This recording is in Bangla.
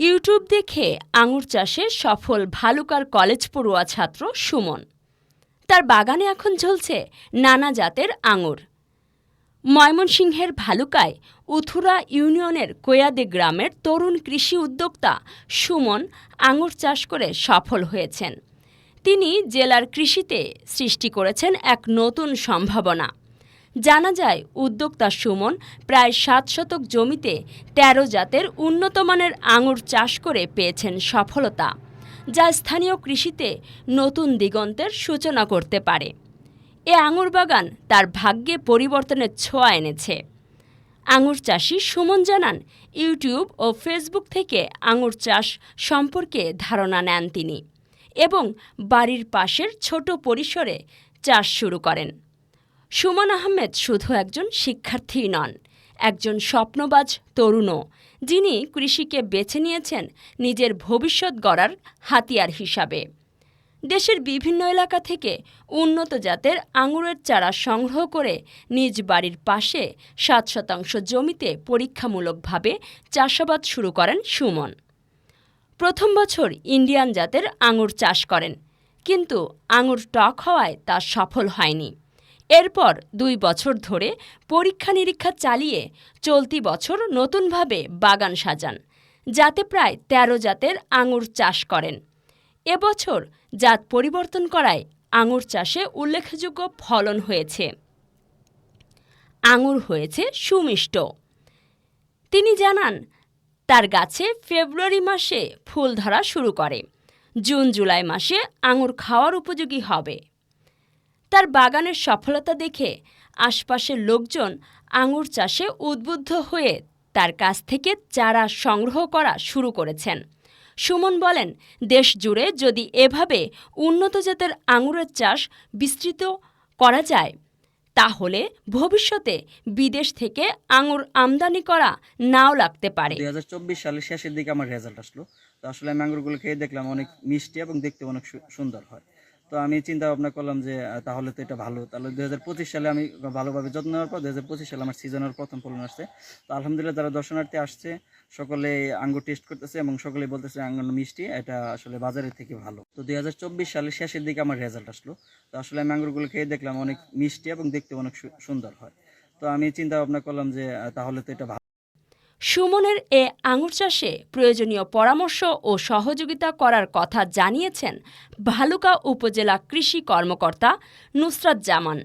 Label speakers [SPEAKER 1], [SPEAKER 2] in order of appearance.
[SPEAKER 1] ইউটিউব দেখে আঙুর চাষে সফল ভালুকার কলেজ পড়ুয়া ছাত্র সুমন। তার বাগানে এখন ঝলছে নানা জাতের আঙুর। ময়মনসিংহের ভালুকায় উথুরা ইউনিয়নের কোয়াদে গ্রামের তরুণ কৃষি উদ্যোক্তা সুমন আঙুর চাষ করে সফল হয়েছেন। তিনি জেলার কৃষিতে সৃষ্টি করেছেন এক নতুন সম্ভাবনা। জানা যায়, উদ্যোক্তা সুমন প্রায় সাত শতক জমিতে তেরো জাতের উন্নতমানের আঙুর চাষ করে পেয়েছেন সফলতা, যা স্থানীয় কৃষিতে নতুন দিগন্তের সূচনা করতে পারে। এ আঙুর বাগান তার ভাগ্যে পরিবর্তনের ছোঁয়া এনেছে। আঙুর চাষি সুমন জানান, ইউটিউব ও ফেসবুক থেকে আঙুর চাষ সম্পর্কে ধারণা নেন তিনি এবং বাড়ির পাশের ছোট পরিসরে চাষ শুরু করেন। সুমন আহমেদ শুধু একজন শিক্ষার্থী নন, একজন স্বপ্নবাজ তরুণও, যিনি কৃষিকে বেছে নিয়েছেন নিজের ভবিষ্যৎ গড়ার হাতিয়ার হিসাবে। দেশের বিভিন্ন এলাকা থেকে উন্নত জাতের আঙুরের চারা সংগ্রহ করে নিজ বাড়ির পাশে সাত শতাংশ জমিতে পরীক্ষামূলকভাবে চাষাবাদ শুরু করেন সুমন। প্রথম বছর ইন্ডিয়ান জাতের আঙুর চাষ করেন, কিন্তু আঙুর টক হওয়ায় তা সফল হয়নি। এরপর দুই বছর ধরে পরীক্ষা নিরীক্ষা চালিয়ে চলতি বছর নতুনভাবে বাগান সাজান, যাতে প্রায় ১৩ জাতের আঙুর চাষ করেন। এবছর জাত পরিবর্তন করায় আঙুর চাষে উল্লেখযোগ্য ফলন হয়েছে। আঙুর হয়েছে সুমিষ্ট। তিনি জানান, তার গাছে ফেব্রুয়ারি মাসে ফুল ধরা শুরু করে জুন জুলাই মাসে আঙুর খাওয়ার উপযোগী হবে। তার বাগানের সফলতা দেখে আশপাশের লোকজন আঙুর চাষে উদ্বুদ্ধ হয়ে তার কাছ থেকে চারা সংগ্রহ করা শুরু করেছেন। সুমন বলেন, দেশ জুড়ে যদি এভাবে উন্নত জাতের আঙুরের চাষ বিস্তৃত করা যায়, তাহলে ভবিষ্যতে বিদেশ থেকে আঙুর আমদানি করা নাও লাগতে পারে।
[SPEAKER 2] দুই হাজার চব্বিশ সালের শেষের দিকে আমার রেজাল্ট আসলো। তো আসলে আমি আঙ্গুরগুলো খেয়ে দেখলাম অনেক মিষ্টি এবং দেখতে অনেক সুন্দর হয়। তো আমি চিন্তা ভাবনা করলাম যে তাহলে তো এটা ভালো। তাহলে দুই হাজার পঁচিশ সালে আমি ভালোভাবে যত্ন নেওয়ার পর দুই হাজার পঁচিশ সালে আমার সিজনের প্রথম ফলন আসছে। তো আলহামদুলিল্লাহ যারা দর্শনার্থী আসছে সকলে আঙ্গুর টেস্ট করতেছে এবং সকলে বলতেছে আঙ্গুর মিষ্টি, এটা আসলে বাজারের থেকে ভালো। তো দুই হাজার চব্বিশ সালের শেষের দিকে আমার রেজাল্ট আসলো। তো আসলে আমি আঙ্গুরগুলো খেয়ে দেখলাম, অনেক মিষ্টি এবং দেখতে অনেক সুন্দর হয়। তো আমি চিন্তা ভাবনা করলাম যে তাহলে তো এটা
[SPEAKER 1] সুমনের এ আঙুর চাষে প্রয়োজনীয় পরামর্শ ও সহযোগিতা করার কথা জানিয়েছেন ভালুকা উপজেলা কৃষি কর্মকর্তা নুসরাত জামান।